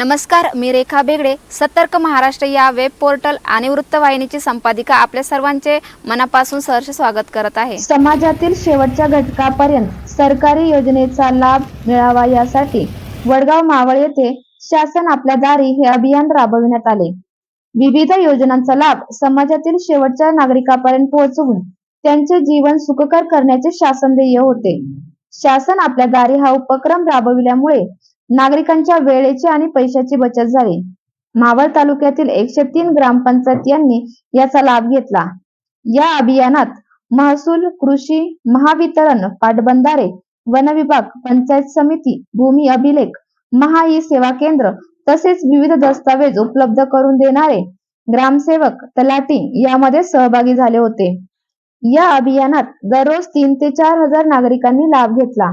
नमस्कार मी रेखा बेगडे. सतर्क महाराष्ट्र या वेब पोर्टल आणि वृत्तवाहिनीची संपादिका आपल्या सर्वांचे मनापासून सहर्ष स्वागत करत आहे. समाजातील शेवटच्या घटकापर्यंत सरकारी योजनेचा लाभ मिळावा यासाठी वडगाव मावळ येथे शासन आपल्या दारी हे अभियान राबविण्यात आले. विविध योजनांचा लाभ समाजातील शेवटच्या नागरिकापर्यंत पोहोचवून त्यांचे जीवन सुखकर करण्याचे शासन ध्येय होते. शासन आपल्या दारी हा उपक्रम राबविल्यामुळे नागरिकांच्या वेळेची आणि पैशाची बचत झाली. मावळ तालुक्यातील एकशे तीन ग्रामपंचायत यांनी याचा लाभ घेतला. या अभियानात महसूल कृषी महावितरण पाटबंधारे वन विभाग पंचायत समिती भूमी अभिलेख महा ई सेवा केंद्र तसेच विविध दस्तावेज उपलब्ध करून देणारे ग्रामसेवक तलाटी यामध्ये सहभागी झाले होते. या अभियानात दररोज तीन ते चार हजार नागरिकांनी लाभ घेतला.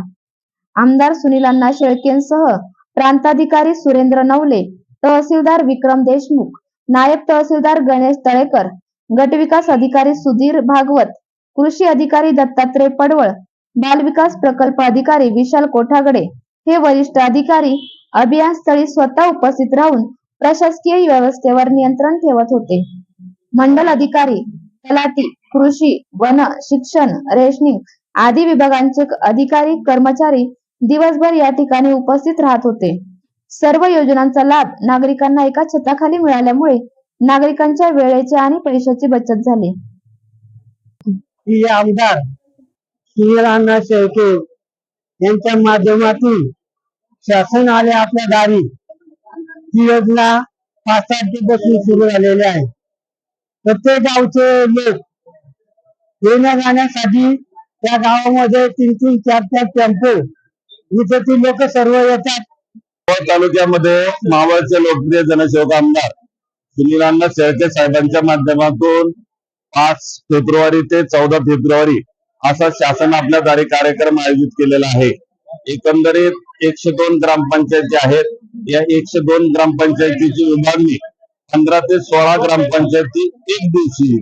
आमदार सुनील अण्णा शेळकेंसह प्रांताधिकारी सुरेंद्र नवले तहसीलदार विक्रम देशमुख नायब तहसीलदार गणेश तळेकर गटविकास अधिकारी सुधीर भागवत कृषी अधिकारी दत्तात्रय पडवळ बालविकास प्रकल्प अधिकारी विशाल कोठागडे हे वरिष्ठ अधिकारी अभियान स्थळी स्वतः उपस्थित राहून प्रशासकीय व्यवस्थेवर नियंत्रण ठेवत होते. मंडल अधिकारी तलाठी कृषी वन शिक्षण रेशनिंग आदी विभागांचे अधिकारी कर्मचारी दिवसभर या ठिकाणी उपस्थित राहत होते. सर्व योजनांचा लाभ नागरिकांना एका छताखाली मिळाल्यामुळे नागरिकांच्या वेळेची आणि पैशाची बचत झाली. आमदार सुनील शेळके यांच्या माध्यमातून शासन आले आपल्या दारी. ही योजना पाच तारखेपासून सुरू झालेली आहे. प्रत्येक गावचे लोक येण्या जाण्यासाठी त्या गावामध्ये तीन तीन चार चार टेम्पो इथे ती लोक सर्व येतात. तालुक्यामध्ये मावळचे लोकप्रिय जनसेवक आमदार सुनीलांना शेळके साहेबांच्या माध्यमातून पाच फेब्रुवारी ते चौदा फेब्रुवारी असा शासन आपल्या दारी कार्यक्रम आयोजित केलेला आहे. एकंदरीत एकशे दोन ग्रामपंचायती आहेत. या एकशे दोन ग्रामपंचायतीची विभागणी पंधरा ते सोळा ग्रामपंचायती एक दिवशी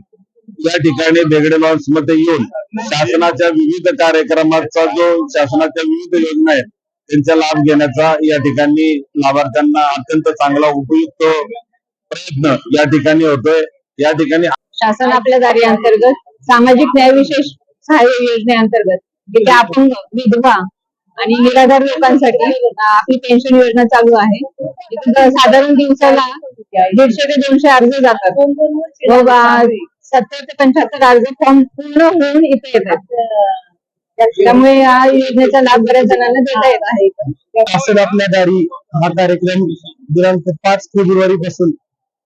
या ठिकाणी बेगडे लॉन्समध्ये येऊन शासनाच्या विविध कार्यक्रमाचा जो शासनाच्या विविध योजना आहेत त्यांचा लाभ घेण्याचा या ठिकाणी लाभार्थ्यांना अत्यंत चांगला उपयुक्त प्रयत्न या ठिकाणी होतोय. या ठिकाणी शासन आपल्या दारी अंतर्गत सामाजिक न्याय विशेष सहाय्य योजनेअंतर्गत जिथे आपण विधवा आणि निराधार लोकांसाठी आपली पेन्शन योजना चालू आहे. साधारण दिवसाला दीडशे ते दोनशे अर्ज जातात. सत्तर ते पंच्याहत्तर अर्ज फॉर्म पूर्ण होऊन इथे येतात. त्यामुळे या योजनेचा लाभ बऱ्याच जणांना देता येत आहे. शासन आपल्या दारी हा कार्यक्रम दिनांक पाच फेब्रुवारी पासून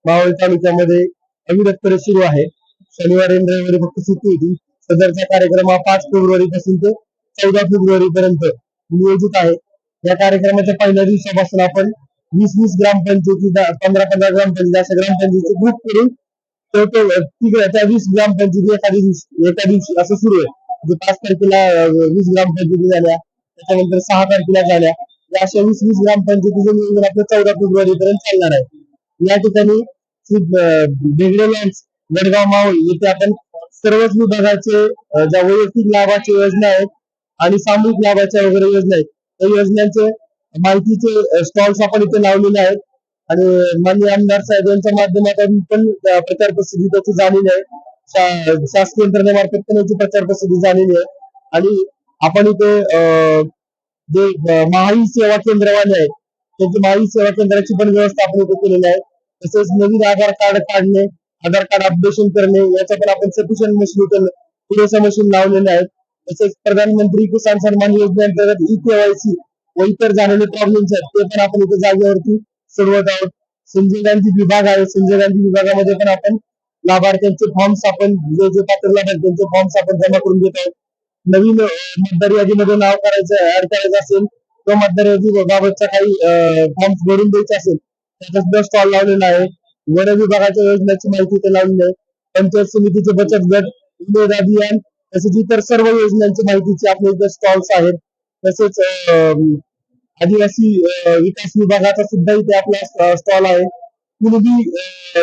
मावळ तालुक्यामध्ये अविरतपणे सुरू आहे. शनिवारी आणि रविवारी फक्त सुट्टी होती. सदरचा कार्यक्रम हा पाच फेब्रुवारी पासून ते चौदा फेब्रुवारी पर्यंत नियोजित आहे. या कार्यक्रमाच्या पहिल्या दिवसापासून आपण वीस वीस ग्रामपंचायती पंधरा पंधरा ग्रामपंचायती अशा ग्रामपंचायतीचे ग्रुप करून टोटल तिकडे त्या वीस ग्रामपंचायती एका दिवशी एका दिवशी असं सुरू आहे. म्हणजे पाच तारखेला वीस वीस ग्रामपंचायती झाल्या त्याच्यानंतर सहा तारखेला झाल्या. या अशा वीस वीस ग्रामपंचायतीचं नियोजन आपलं चौदा फेब्रुवारी पर्यंत चालणार आहे. या ठिकाणी श्री बेगडे लॉन्स वडगाव मावळ येथे आपण सर्वच विभागाचे ज्या वैयक्तिक लाभाच्या योजना आहेत आणि सामूहिक लाभाच्या वगैरे योजना आहेत त्या योजनांचे माहितीचे स्टॉल्स आपण इथे लावलेले आहेत. आणि माननीय आमदार साहेब यांच्या माध्यमातून पण प्रचार प्रसिद्धी त्याची झालेली आहे. शा- शासकीय यंत्रणेमार्फत पण याची प्रचार प्रसिद्धी झालेली आहे. आणि आपण इथे अं, जे महाई सेवा केंद्रवाले आहेत त्यांची महाई सेवा केंद्राची पण व्यवस्था आपण इथे केलेली आहे. तसेच नवीन आधार कार्ड काढणे आधार कार्ड अपडेशन करणे याचा पण आपण सफिशियंट मशीन पुरेशा मशीन लावलेले आहेत तसेच प्रधानमंत्री किसान सन्मान योजनेअंतर्गत ई केवायसी व इतर झालेले प्रॉब्लेम्स आहेत ते पण आपण इथे जागेवरती सोडवत आहोत. संजय गांधी विभाग आहे. संजय गांधी विभागामध्ये पण आपण लाभार्थ्यांचे फॉर्म्स आपण जे जे पात्र लाभार्थ्यांचे फॉर्म्स आपण जमा करून देत आहोत. नवीन मतदार यादीमध्ये नाव करायचं ऍड करायचं असेल किंवा मतदार यादी बाबतचा काही फॉर्म्स भरून द्यायचे असेल त्याचा सुद्धा स्टॉल लावलेला आहे वन विभागाच्या योजनेची माहिती इथे लावलेली आहे. पंचायत समितीचे बचत गट उमेद अभियान तसेच इतर सर्व योजनांची माहितीचे आपल्या इथे स्टॉल्स आहेत. तसेच आदिवासी विकास विभागाचा सुद्धा इथे आपला स्टॉल आहे. कुणबी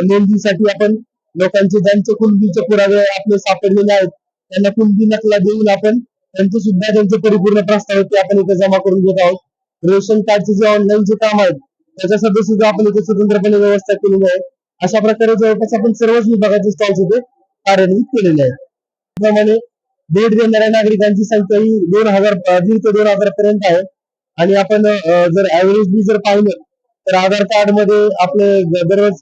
नोंदीसाठी आपण लोकांचे ज्यांचे कुणबीचे पुरावे आपले सापडलेले आहेत त्यांना कुणबी नकला देऊन आपण त्यांचे सुद्धा त्यांचे परिपूर्ण प्रस्ताव ते आपण इथे जमा करून घेत आहोत. रेशन कार्डचे जे ऑनलाईन जे काम आहेत त्याच्यासाठी सुद्धा आपण इथे स्वतंत्रपणे व्यवस्था केलेली आहे. अशा प्रकारे जवळपास आपण सर्वच विभागाचे स्टॉल्स इथे कार्यान्वित केलेले आहेत. त्याप्रमाणे भेट देणाऱ्या नागरिकांची संख्या ही दोन हजार दीड ते दोन हजार पर्यंत आहे. आणि आपण जर ऍव्हरेजली जर पाहिलं तर आधार कार्डमध्ये आपले दररोज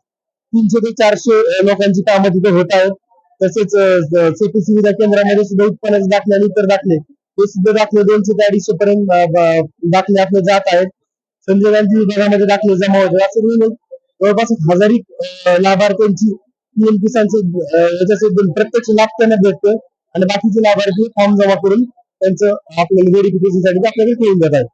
तीनशे ते चारशे लोकांची कामं तिथे होत आहेत. तसेच अं, सेतू सुविधा केंद्रामध्ये सुद्धा उत्पन्नाचे दाखले आणि इतर दाखले हे सुद्धा दाखले दोनशे ते अडीचशे पर्यंत दाखले आपले जात आहेत. संजय गांधी विभागामध्ये दाखले जमा होते असं म्हणून जवळपास एक हजारी लाभार्थ्यांची पीएम किसानचे याच्यासाठी प्रत्यक्ष लाभ त्यांना भेटतोय आणि बाकीचे लाभार्थी फॉर्म जमा करून त्यांचं आपल्याला व्हेरिफिकेशनसाठी आपल्याकडे ठेवून जात आहेत